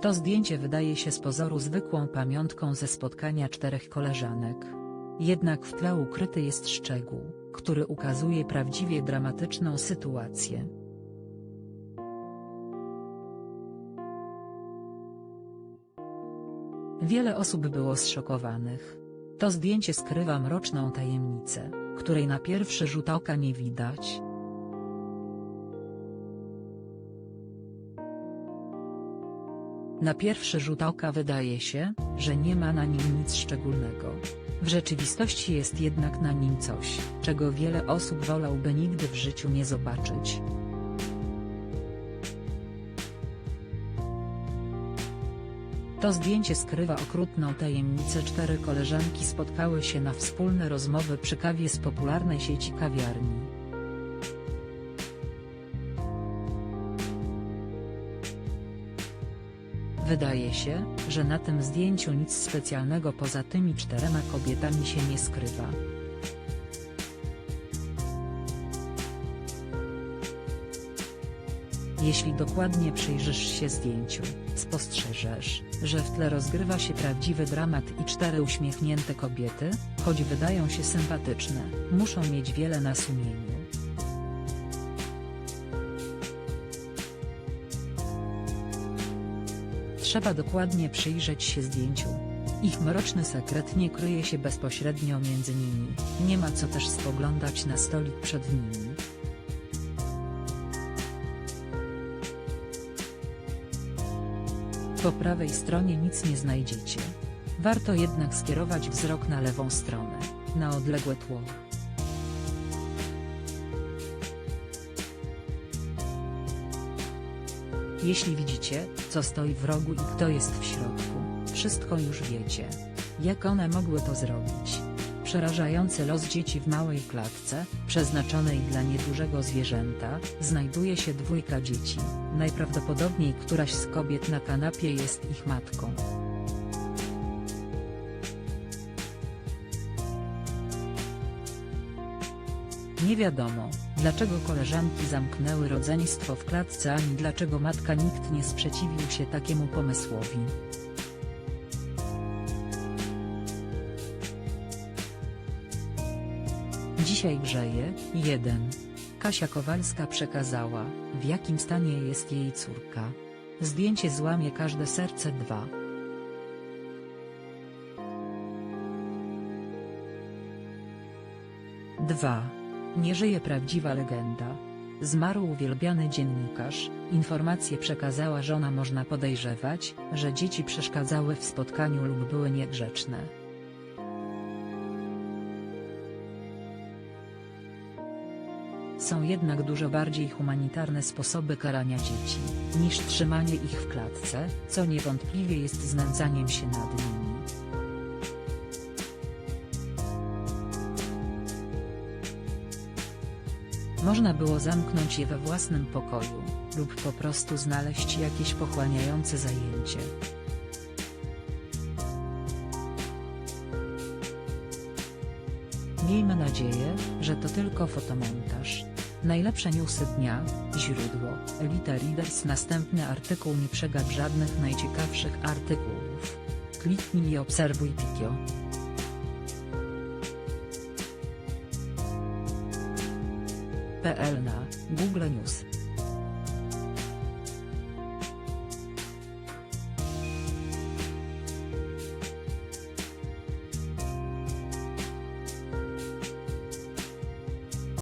To zdjęcie wydaje się z pozoru zwykłą pamiątką ze spotkania czterech koleżanek. Jednak w tle ukryty jest szczegół, który ukazuje prawdziwie dramatyczną sytuację. Wiele osób było zszokowanych. To zdjęcie skrywa mroczną tajemnicę, której na pierwszy rzut oka nie widać. Na pierwszy rzut oka wydaje się, że nie ma na nim nic szczególnego. W rzeczywistości jest jednak na nim coś, czego wiele osób wolałby nigdy w życiu nie zobaczyć. To zdjęcie skrywa okrutną tajemnicę. Cztery koleżanki spotkały się na wspólne rozmowy przy kawie z popularnej sieci kawiarni. Wydaje się, że na tym zdjęciu nic specjalnego poza tymi czterema kobietami się nie skrywa. Jeśli dokładnie przyjrzysz się zdjęciu, spostrzeżesz, że w tle rozgrywa się prawdziwy dramat i cztery uśmiechnięte kobiety, choć wydają się sympatyczne, muszą mieć wiele na sumieniu. Trzeba dokładnie przyjrzeć się zdjęciu. Ich mroczny sekret nie kryje się bezpośrednio między nimi, nie ma co też spoglądać na stolik przed nimi. Po prawej stronie nic nie znajdziecie. Warto jednak skierować wzrok na lewą stronę, na odległe tło. Jeśli widzicie, co stoi w rogu i kto jest w środku, wszystko już wiecie. Jak one mogły to zrobić? Przerażający los dzieci w małej klatce, przeznaczonej dla niedużego zwierzęta, znajduje się dwójka dzieci, najprawdopodobniej któraś z kobiet na kanapie jest ich matką. Nie wiadomo, dlaczego koleżanki zamknęły rodzeństwo w klatce ani dlaczego matka nikt nie sprzeciwił się takiemu pomysłowi. Dzisiaj grzeje, 1. Kasia Kowalska przekazała, w jakim stanie jest jej córka. Zdjęcie złamie każde serce 2. Dwa. Nie żyje prawdziwa legenda. Zmarł uwielbiany dziennikarz, informację przekazała żona można podejrzewać, że dzieci przeszkadzały w spotkaniu lub były niegrzeczne. Są jednak dużo bardziej humanitarne sposoby karania dzieci, niż trzymanie ich w klatce, co niewątpliwie jest znęcaniem się nad nimi. Można było zamknąć je we własnym pokoju, lub po prostu znaleźć jakieś pochłaniające zajęcie. Miejmy nadzieję, że to tylko fotomontaż. Najlepsze newsy dnia, źródło, Elita Readers Następny artykuł nie przegap żadnych najciekawszych artykułów. Kliknij i obserwuj Pikio. PL na Google News